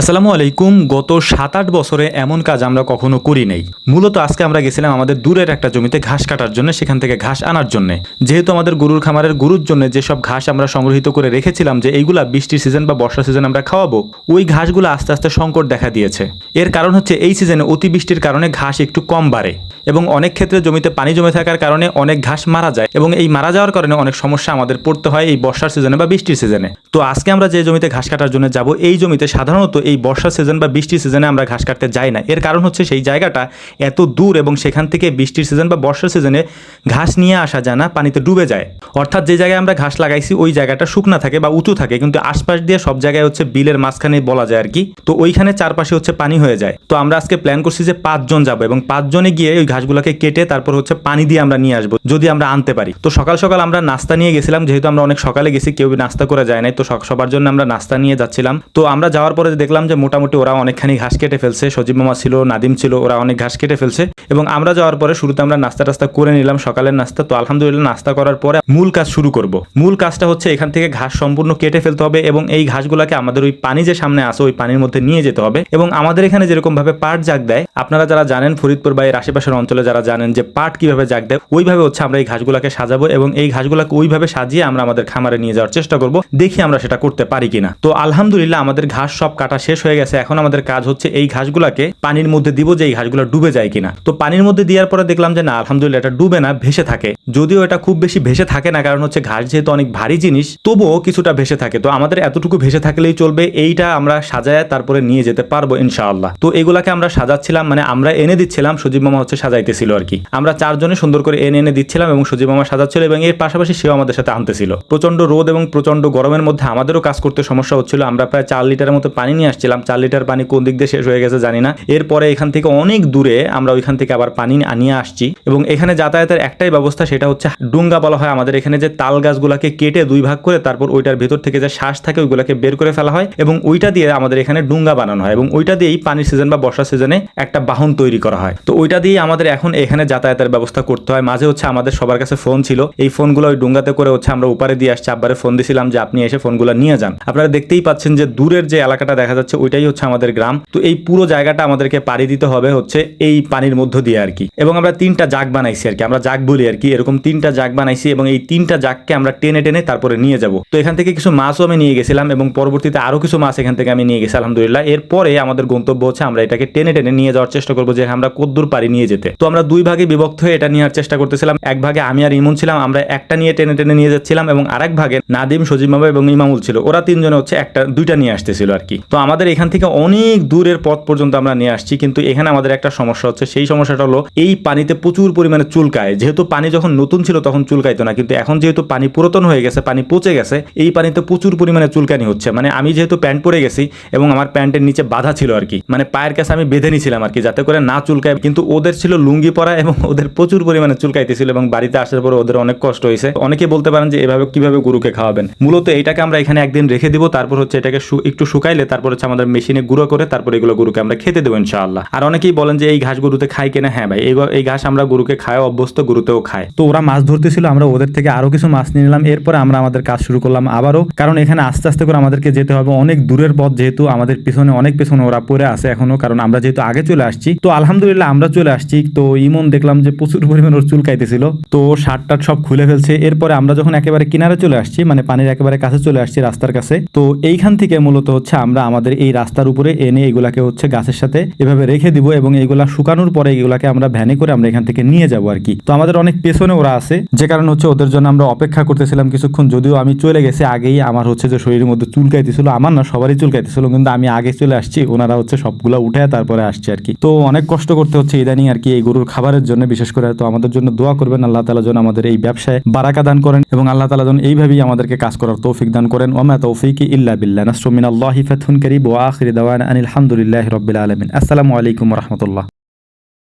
আসসালামু আলাইকুম, গত সাত আট বছরে এমন কাজ আমরা কখনো করি নাই। মূলত আজকে আমরা গেছিলাম আমাদের দূরের একটা জমিতে ঘাস কাটার জন্য, সেখান থেকে ঘাস আনার জন্য। যেহেতু আমাদের গরুর খামারের গরুর জন্য যেসব ঘাস আমরা সংগ্রহিত করে রেখেছিলাম যে এইগুলা বৃষ্টির সিজন বা বর্ষা সিজন আমরা খাওয়াবো, ওই ঘাসগুলো আস্তে আস্তে সংকট দেখা দিয়েছে। এর কারণ হচ্ছে এই সিজনে অতিবৃষ্টির কারণে ঘাস একটু কম বাড়ে। এবং অনেক ক্ষেত্রে জমিতে পানি জমে থাকার কারণে অনেক ঘাস মারা যায় এবং এই মারা যাওয়ার কারণে অনেক সমস্যা আমাদের পড়তে হয় এই বর্ষার সিজনে বা বৃষ্টির সিজনে। তো আজকে আমরা যে জমিতে ঘাস কাটার জন্য যাব, এই জমিতে সাধারণত এই বর্ষার সিজন বা বৃষ্টির সিজনে আমরা ঘাস কাটতে যাই না। এর কারণ হচ্ছে সেই জায়গাটা এত দূর এবং সেখান থেকে বৃষ্টির সিজন বা বর্ষার সিজনে ঘাস নিয়ে আসা যায় না, পানিতে ডুবে যায়। অর্থাৎ যে জায়গায় আমরা ঘাস লাগাইছি, ওই জায়গাটা শুকনা থাকে বা উঁচু থাকে, কিন্তু আশপাশ দিয়ে সব জায়গায় হচ্ছে বিলের মাঝখানে বলা যায় আর কি। তো ওইখানে চারপাশে হচ্ছে পানি হয়ে যায়। তো আমরা আজকে প্ল্যান করছি যে পাঁচজন যাব এবং পাঁচজনে গিয়ে ওই ঘাসগুলোকে কেটে তারপর হচ্ছে পানি দিয়ে আমরা নিয়ে আসব, যদি আমরা আনতে পারি। তো সকাল সকাল আমরা নাস্তা নিয়ে গেছিলাম, যেহেতু আমরা অনেক সকালে গেছি, কেউ নাস্তা করে যায় নাই, তো সবার জন্য আমরা নাস্তা নিয়ে যাচ্ছিলাম। তো আমরা যাওয়ার পরে দেখলাম যে মোটামুটি ওরা অনেকখানি ঘাস কেটে ফেলছে, সজীব মামা ছিল, নাদিম ছিল, ওরা অনেক ঘাস কেটে ফেলছে। এবং আমরা যাওয়ার পরে শুরুতে আমরা নাস্তা টাস্তা করে নিলাম, সকালের নাস্তা। তো আলহামদুলিল্লাহ নাস্তা করার পরে মূল কাজ শুরু করব। মূল কাজটা হচ্ছে এখান থেকে ঘাস সম্পূর্ণ কেটে ফেলতে হবে এবং এই ঘাসগুলোকে আমাদের ওই পানি যে সামনে আসে ওই পানির মধ্যে নিয়ে যেতে হবে। এবং আমাদের এখানে যেরকম ভাবে পাট জাগ দেয়, আপনারা যারা জানেন ফরিদপুর বা এর আশেপাশের অঞ্চলে যারা জানেন যে পাট কীভাবে জাগ দেয়, ওইভাবে হচ্ছে আমরা এই ঘাসগুলোকে সাজাবো এবং এই ঘাসগুলোকে ওইভাবে সাজিয়ে আমরা আমাদের খামারে নিয়ে যাওয়ার চেষ্টা করব, দেখি আমরা সেটা করতে পারি কিনা। তো আলহামদুলিল্লাহ আমাদের ঘাস সব কাটা শেষ হয়ে গেছে, এখন আমাদের কাজ হচ্ছে এই ঘাসগুলোকে পানির মধ্যে দিব যে এই ঘাসগুলো ডুবে যায় কিনা। তো পানির মধ্যে দেওয়ার পরে দেখলাম যে না, আলহামদুলিল্লাহ এটা ডুবে না, ভেসে থাকে। যদিও এটা খুব বেশি ভেসে থাকে না, কারণ হচ্ছে ঘাস যেহেতু অনেক ভারী জিনিস, তবুও কিছুটা ভেসে থাকে। তো আমাদের এতটুকু ভেসে থাকলেই চলবে, এইটা আমরা সাজায় তারপরে নিয়ে যেতে পারব ইনশাআল্লাহ। তো এগুলাকে আমরা সাজাচ্ছিলাম মানে আমরা এনে দিচ্ছিলাম, সজীব মামা হচ্ছে সাজাইতেছিল আর কি। আমরা চারজনে সুন্দর করে এনে এনে দিচ্ছিলাম এবং সজীব মামা সাজাচ্ছিল এবং এর পাশাপাশি সেও আমাদের সাথে আনতেছিল। প্রচণ্ড রোদ এবং প্রচণ্ড গরমের মধ্যে আমাদেরও কাজ করতে সমস্যা হচ্ছিল। আমরা প্রায় চার লিটারের মতো পানি নিয়ে আসছিলাম। চার লিটার পানি কোন দিক দিয়ে শেষ হয়ে গেছে জানি না। এরপরে এখান থেকে অনেক দূরে আমরা ওইখান থেকে আবার পানি আনিয়ে আসছি এবং এখানে যাতায়াতের একটাই ব্যবস্থা সেটা হচ্ছে ডুঙ্গা বলা হয়। আমাদের এখানে যে তাল গাছগুলোকে কেটে দুই ভাগ করে তারপর ওইটার ভেতর থেকে যে শ্বাস থাকে ওইগুলোকে বের করে ফেলা হয় এবং ওইটা দিয়ে আমাদের এখানে ডুঙ্গা বানানো হয় এবং ওইটা দিয়েই পানির সিজন বা বর্ষা সিজনে একটা বাহন তৈরি করা হয়। তো ওইটা দিয়ে আমাদের এখন এখানে যাতায়াতের ব্যবস্থা করতে হয়। মাঝে হচ্ছে আমাদের সবার কাছে ফোন ছিল। এই ফোনগুলো ওই ডুঙ্গাতে করে হচ্ছে আমরা উপারে দিয়ে আসছি। আব্বারে ফোন দিয়েছিলাম যে, আপনি এসে ফোনগুলো নিয়ে যান। আপনারা দেখতেই পাচ্ছেন যে, দূরের যে এলাকাটা দেখা যাচ্ছে, ওইটাই হচ্ছে আমাদের গ্রাম। তো এই পুরো জায়গাটা আমাদেরকে পাড়ি দিতে হবে হচ্ছে এই পানির মধ্য দিয়ে আর কি। এবং আমরা তিনটা জাগ বানাইছি আর কি। আমরা জাগ বলি আর কি। এরকম তিনটা জাগ বানাইছি এবং এই তিনটা জাগকে আমরা টেনে টেনে তারপরে নিয়ে যাব। তো এখান থেকে কিছু মাছও আমি নিয়ে গেছিলাম এবং পরবর্তীতে আরও কিছু মাছ এখান থেকে আমি নিয়ে গেছি, আলহামদুলিল্লাহ। এরপরে আমাদের গন্তব্য হচ্ছে আমরা এটাকে টেনে টেনে নিয়ে যাওয়ার চেষ্টা করব যে, আমরা কদ্দূর পারি নিয়ে যেতে। তো আমরা দুই ভাগে বিভক্ত হয়ে এটা নেওয়ার চেষ্টা করতেছিলাম। এক ভাগে আমি আর ইমন ছিলাম, আমরা একটা নিয়ে টেনে টেনে নিয়ে যাচ্ছিলাম এবং আরেক ভাগে নাদিম, সজিব বাবা এবং ইমামুল ছিল। ওরা তিনজনে হচ্ছে একটা, দুইটা নিয়ে আসতেছিল আর কি। তো আমাদের এখান থেকে অনেক দূরের পথ পর্যন্ত আমরা নিয়ে আসছি, কিন্তু এখানে আমাদের একটা সমস্যা হচ্ছে, সেই সমস্যাটা হলো এই পানিতে প্রচুর পরিমাণে চুলকায়। যেহেতু পানি যখন নতুন ছিল তখন চুলকাইতো না, কিন্তু এখন যেহেতু পানি পুরাতন হয়ে গেছে, পানি পচে গেছে, এই পানিতে প্রচুর পরিমাণে চুলকানি হচ্ছে। মানে আমি যেহেতু প্যান্ট পরে গেছি এবং আমার প্যান্টের নিচে বাধা ছিল আর কি। মানে পায়ের কাছে আমি বেঁধে নিছিলাম আর কি, যাতে করে না চুলকায়। কিন্তু ওদের ছিল লুঙ্গি পরা এবং ওদের প্রচুর পরিমাণে চুলকাইতেছিল এবং বাড়িতে আসার পরে ওদের অনেক কষ্ট হয়েছে। অনেকে বলতে পারেন যে এভাবে কীভাবে গরুকে খাওয়াবেন। মূলত এটাকে আমরা এখানে একদিন রেখে দিব, তারপর হচ্ছে এটাকে একটু শুকাইলে তারপর হচ্ছে আমাদের মেশিনে গুঁড়ো করে তারপর এগুলো গরুকে আমরা খেতে দেবো ইনশাআল্লাহ। আর অনেকেই বলেন যে এই ঘাস গরুতে খাই কিনা? হ্যাঁ ভাই এই ঘাস আমরা গরুকে খায়, অভ্যস্ত গরুতেও খায়। তো ওরা মাছ ধরতেছিল, আমরা ওদের থেকে আরও কিছু মাছ নিয়ে নিলাম। এরপরে আমরা আমাদের কাজ শুরু করলাম আবারও। কারণ এখানে আস্তে আস্তে করে আমাদেরকে যেতে হবে। অনেক দূরের পথ যেহেতু আমাদের পিছনে, অনেক পিছনে ওরা পড়ে আছে এখনও। কারণ আমরা যেহেতু আগে চলে আসছি, তো আলহামদুলিল্লাহ আমরা চলে আসছি। তো ইমন দেখলাম যে প্রচুর পরিমাণ ওর চুল খাইতেছিল তো শার্ট সব খুলে ফেলছে। এরপরে আমরা যখন একেবারে কিনারে চলে আসছি মানে পানির একেবারে কাছে চলে আসছি রাস্তার কাছে, তো এইখান থেকে মূলত হচ্ছে আমরা আমাদের এই রাস্তার উপরে এনে এগুলাকে হচ্ছে গাছের সাথে এভাবে রেখে দিব এবং এগুলা শুকানোর পরে এগুলাকে আমরা ভ্যানে করে আমরা এখান থেকে নিয়ে যাব আর কি। তো আমাদের অনেক পেছনে ওরা আছে, যে কারণে হচ্ছে ওদের জন্য আমরা অপেক্ষা করতেছিলাম কিছুক্ষণ, যদিও আমি চলে গেছি আগেই আমার হচ্ছে যে শরীরের মধ্যে চুলকাইতেছিল আমার না সবারই চুলকাইতেছিল কিন্তু আমি আগে চলে আসছি, ওনারা হচ্ছে সবগুলা উঠে তারপরে আসছে আর কি। তো অনেক কষ্ট করতে হচ্ছে ইদানিং আর কি এই গরুর খাবারের জন্য, বিশেষ করে তো আমাদের জন্য দোয়া করবেন, আল্লাহ তালা যেন আমাদের এই ব্যবসায় বারাকা দান করেন এবং আল্লাহ তালা যেন এইভাবেই আমাদেরকে কাজ করার তৌফিক দান করেন। ওমা তৌফিক ইল্লা বিল্লা নাসমিন আল্লাহ ফাতহুন করিব ওয়া আখির দাওয়ান আনিল হামদুলিল্লাহ রবিল আলমিন। আসসালামু আলাইকুম রাহমাতুল্লাহ।